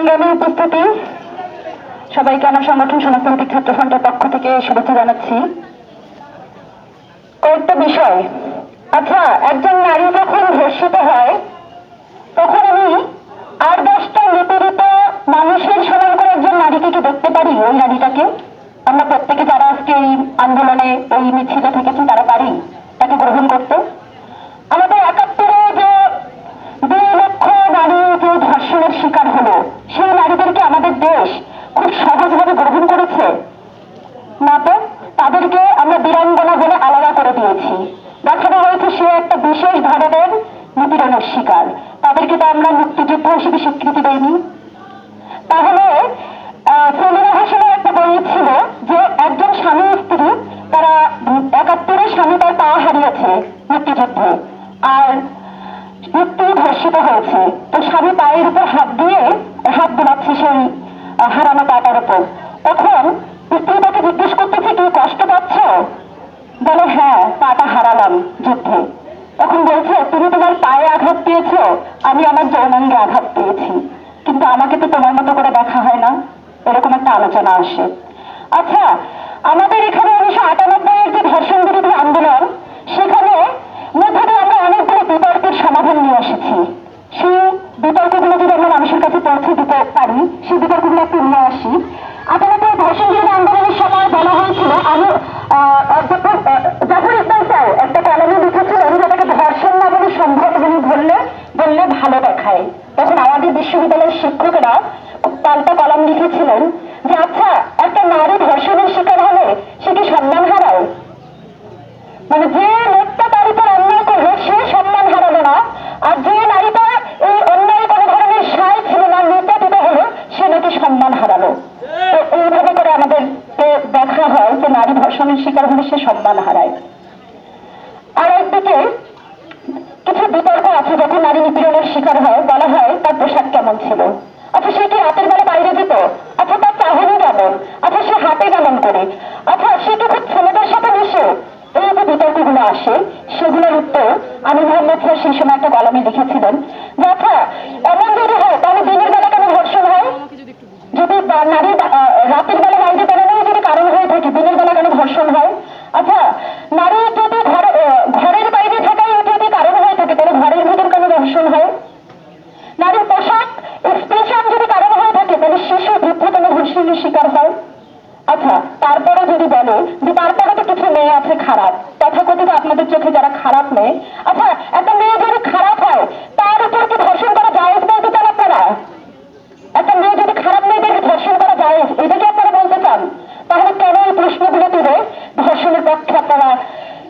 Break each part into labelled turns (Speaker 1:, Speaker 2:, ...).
Speaker 1: সংগ্রামী উপস্থিতি। সবাইকে আমার সংগঠন সমাজতান্ত্রিক ছাত্র ফ্রন্টের পক্ষ থেকে শুভেচ্ছা জানাচ্ছি। কয়েকটা বিষয়। আচ্ছা একজন নারী যখন ধর্ষিত হয়, তখন আমি আর দশটা নিপীড়িত মানুষের সমান করে একজন নারীকে কি দেখতে পারি? ওই নারীটাকে? আমরা প্রত্যেকে যারা আজকে এই আন্দোলনে ওই মিছিলে থেকেছি, তারা পারি তাকে গ্রহণ করতে। আমাদের একাত্তরে যে দুই লক্ষ নারী যে ধর্ষণের শিকার হলো সেই নারীদেরকে আমাদের দেশ খুব সহজভাবে গ্রহণ করেছে না তো তাদেরকে আমরা বীরাঙ্গনা বলে আলাদা করে দিয়েছি। দেখানো হয়েছে সে একটা বিশেষ ধরনের নিপীড়নের শিকার। তাদেরকে তো আমরা মুক্তিযুদ্ধ হিসেবে স্বীকৃতি দেয়নি তাহলে সেমিনা হাসিনের একটা বই ছিল যে একজন স্বামী স্ত্রী, তারা একাত্তরে স্বামী তার পা হারিয়েছে মুক্তিযুদ্ধে। আর স্ত্রী ধর্ষিত হয়েছে তো স্বামী পায়ের উপর হাত দিয়ে হাত বোলাচ্ছে সেই আহ, হারানো পাটার উপর তখন স্ত্রী তাকে জিজ্ঞেস করতেছে কি কষ্ট পাচ্ছ বলে হ্যাঁ পাটা হারালাম যুদ্ধে। তখন বলছে, তুমি তোমার পায়ে আঘাত পেয়েছ, আমি আমার যৌনাঙ্গে আঘাত পেয়েছি। কিন্তু আমাকে তো তোমার মতো করে দেখা হয় না। এরকম একটা আলোচনা আসে। আচ্ছা আমাদের এখানে উনিশশো আটানব্বই এর যে ধর্ষণ বিরোধী আন্দোলন, সেখানে মধ্যে আমরা অনেকগুলো বিতর্কের সমাধান নিয়ে এসেছি। সেই বিতর্কগুলো যদি আমরা মানুষের কাছে পৌঁছে দিতে পারি, সেই বিতর্কগুলো একটু নিয়ে আসি। ভালো তখন আমাদের বিশ্ববিদ্যালয়ের শিক্ষকেরা পাল্টা কলম লিখেছিলেন যে আচ্ছা একটা নারী ধর্ষণের শিকার হলে সে কি সম্মান হারায়? মানে যে লোকটা তার উপর অন্যায় করবে, সে সম্মান হারালো না। আর যে নারীটা এই অন্যায় কোনো ধরনের সায় ছিল না নির্যাতিত হলো, সে নাকি সম্মান হারালো। তো এইভাবে করে আমাদের দেখা হয় যে, নারী ধর্ষণের শিকার হলে সে সম্মান হারায়। আর একদিকে বিতর্ক আছে যখন নারী নিপীড়নের শিকার হয়, বলা হয় তার পোশাক কেমন ছিল? আচ্ছা সে কি রাতের বেলা বাইরে যেত? আচ্ছা তার চাহনি কেমন? আচ্ছা সে হাতে কেমন করে? আচ্ছা সে কি খুব ছেলেদের সাথে মিশে? এই যে বিতর্কগুলো আসে, সেগুলোর উত্তর আমি মোহাম্মদ সেই সময় একটা কলমে লিখেছিলেন যে আচ্ছা এমন যদি হয় তাহলে দিনের বেলা কেন ধর্ষণ হয় যদি বা- নারী আহ, রাতের বেলা বাইরে বেরোনোই যদি কারণ হয়ে থাকে দিনের বেলা কেন ধর্ষণ হয় আচ্ছা নারী যদি ঘরে আহ, ঘরের বাইরে থাকাই যদি কারণ হয়ে থাকে তাহলে ঘরের ভিতর কেন ধর্ষণ হয় নারীর পোশাক এক্সপ্রেশন যদি কারণ হয়ে থাকে তাহলে শিশু বৃদ্ধ স্বীকার শিকার হয়? আচ্ছা তারপরে যদি বলো যে তারপরে তো কিছু মেয়ে আছে খারাপ, তথাকথিত আপনাদের চোখে যারা খারাপ মেয়ে আচ্ছা একটা মেয়ে যদি খারাপ হয় তার উপর কি ধর্ষণ করা যায় বলতে চান আপনারা একটা মেয়ে যদি খারাপ মেয়েদেরকে ধর্ষণ করা যায় এটা কি আপনারা বলতে চান তাহলে কেন এই প্রশ্নগুলো তুলে ধর্ষণের পক্ষে আপনারা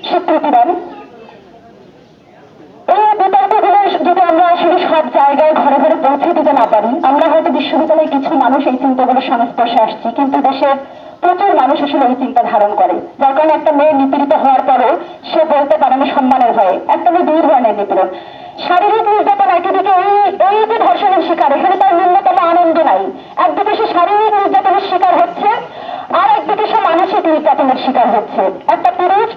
Speaker 1: স্বীকৃতি দেন এই বিতর্কগুলো যদি আমরা আসলে সব জায়গায় ঘরে ঘরে পৌঁছে দিতে না পারি আমরা হয়তো বিশ্ববিদ্যালয়ে কিছু মানুষ এই চিন্তাগুলোর সংস্পর্শে আসছি। কিন্তু দেশের প্রচুর মানুষ আসলে এই চিন্তা ধারণ করে। যার কারণে একটা মেয়ে নিপীড়িত হওয়ার পরও সে বলতে পারে না সম্মানের ভয়ে। একটা মেয়ে দুই ধরনের নিপীড়ন। শারীরিক নির্যাতন একদিকে এই এই যে ধর্ষণের শিকার, এখানে তার ন্যূনতম আনন্দ নাই। একদিকে সে শারীরিক নির্যাতনের শিকার হচ্ছে, আর একদিকে সে মানসিক নির্যাতনের শিকার হচ্ছে। একটা পুরুষ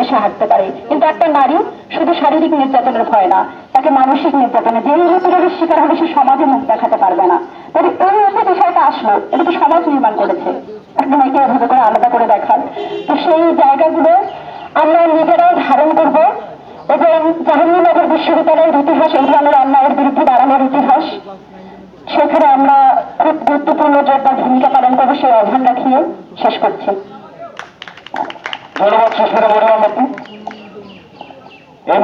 Speaker 1: নির্যাতনের ভয় নিয়ে সে হাঁটতে পারে। কিন্তু একটা নারী শুধু শারীরিক নির্যাতনের ভয় না, তাকে মানসিক নির্যাতনের যে নির্যাতনের শিকার হলে সে সমাজে মুখ দেখাতে পারবে না। তবে এই যে বিষয়টা আসলো, এটা তো সমাজ নির্মাণ করেছে। একটা মেয়েকে এভাবে করে আলাদা করে দেখান। তো সেই জায়গাগুলো আমরা নিজেরাই ধারণ করব এবং জাহাঙ্গীরনগর বিশ্ববিদ্যালয়ের ইতিহাস, এই ধরনের অন্যায়ের বিরুদ্ধে দাঁড়ানোর ইতিহাস, সেখানে আমরা খুব গুরুত্বপূর্ণ যোগদান ভূমিকা পালন করব, সেই আহ্বান রাখিয়ে শেষ করছি।
Speaker 2: ধন্যবাদ সুস্মিতা আপু এই